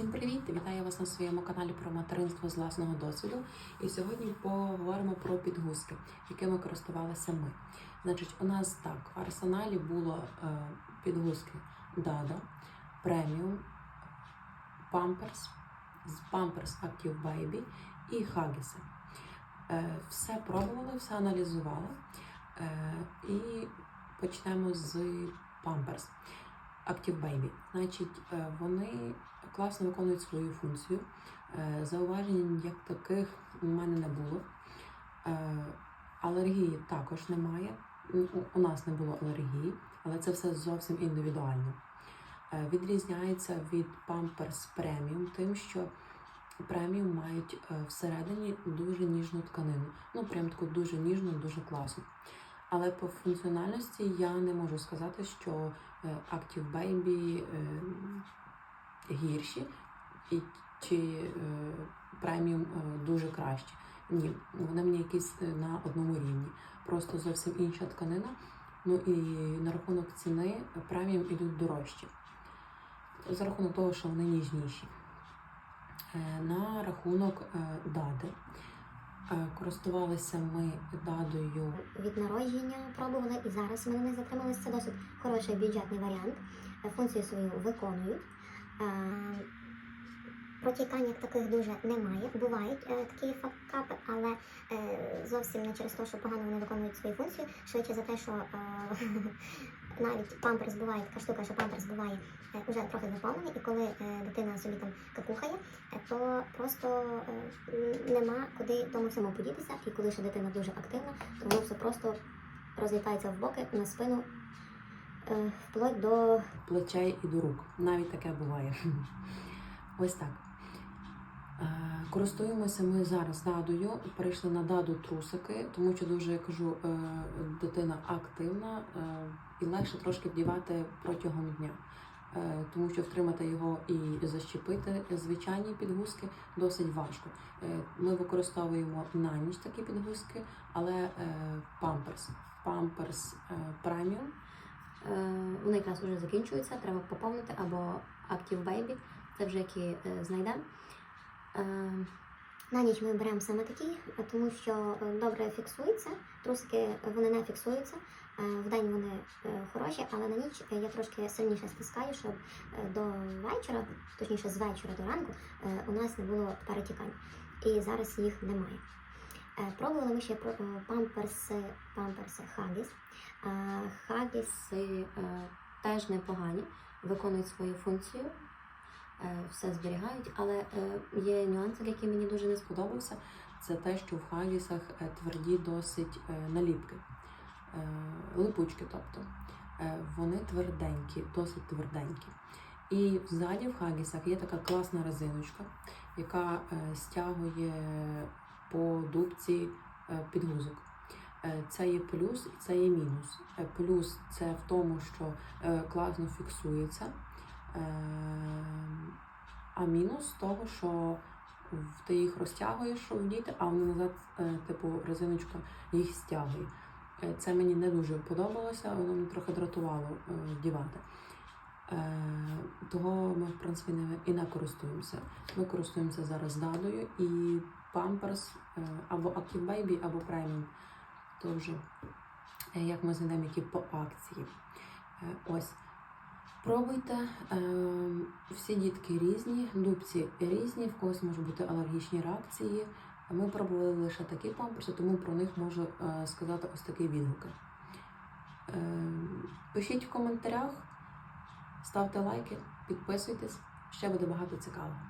Всім привіт! Вітаю вас на своєму каналі про материнство з власного досвіду. І сьогодні поговоримо про підгузки, якими користувалися ми. Значить, у нас так в арсеналі було е, підгузки Dada, Premium, Pampers, Pampers Active Baby і Huggies. Е, все пробували, все аналізували. Е, і почнемо з Pampers. Active Baby. Значить, е, вони класно виконують свою функцію. Е, Зауважень як таких у мене не було. Е, Алергії також немає. У- нас не було алергії, але це все зовсім індивідуально. Е, Відрізняється від Pampers Premium тим, що преміум мають всередині дуже ніжну тканину. Ну, прям таку дуже ніжну, дуже класну. Але по функціональності я не можу сказати, що Active Baby гірші чи е, преміум е, дуже кращі. Ні, вони мені якісь е, на одному рівні. Просто зовсім інша тканина. Ну і на рахунок ціни преміум ідуть дорожчі. За рахунок того, що вони ніжніші. На рахунок дади. Користувалися ми дадою від народження пробували і зараз ми них затрималися. Це досить хороший бюджетний варіант. Функцію свою виконують. Протікань як таких дуже немає. Бувають е, такі факапи, але е, зовсім не через те, що погано вони виконують свою функцію, швидше за те, що е, навіть памперс буває така штука, що памперс буває е, уже трохи заповнений, і коли е, дитина собі там какухає, е, то просто е, нема куди тому всьому подітися. І коли ще дитина дуже активна, то все просто розлітається в боки на спину вплоть до плечей і до рук. Навіть таке буває. Ось так. Е, Користуємося ми зараз дадою. Перейшли на даду трусики, тому що дуже я кажу, е, дитина активна е, і легше трошки вдівати протягом дня. Е, Тому що втримати його і защепити звичайні підгузки досить важко. Е, Ми використовуємо на ніч такі підгузки, але памперс. Памперс преміум Е, Вони якраз вже закінчуються, треба поповнити або Active Baby, це вже які е, знайдемо. Е, На ніч ми беремо саме такі, е, тому що е, добре фіксуються. Трусики е, вони не фіксуються. Е, Вдень вони е, хороші, але на ніч е, я трошки сильніше стискаю, щоб е, до вечора, точніше з вечора до ранку, е, у нас не було перетікань. І зараз їх немає. Е, Пробували ми ще памперси, памперси Huggies. Е, Хагіси е, теж непогані, виконують свою функцію, все зберігають, але є нюанси, які мені дуже не сподобався, це те, що в хагісах тверді досить наліпки, липучки, тобто. Вони тверденькі, досить тверденькі. І ззаді в хагісах є така класна резиночка, яка стягує по дубці е, підгузок. Е, Це є плюс і це є мінус. Е, Плюс це в тому, що класно фіксується. А мінус того, що ти їх розтягуєш, щоб вдіти, а вони назад, типу, резиночка їх стягує. Це мені не дуже подобалося, воно мене трохи дратувало вдівати. Того ми, в принципі, не, і не користуємося. Ми користуємося зараз дадою і Pampers е, або Active Baby, або Premium. То вже е, як ми знайдемо, які по акції. Е, Ось. Пробуйте. Всі дітки різні, дубці різні, в когось можуть бути алергічні реакції. Ми пробували лише такі памперси, тому про них можу сказати ось такі відгуки. Пишіть в коментарях, ставте лайки, підписуйтесь, ще буде багато цікавого.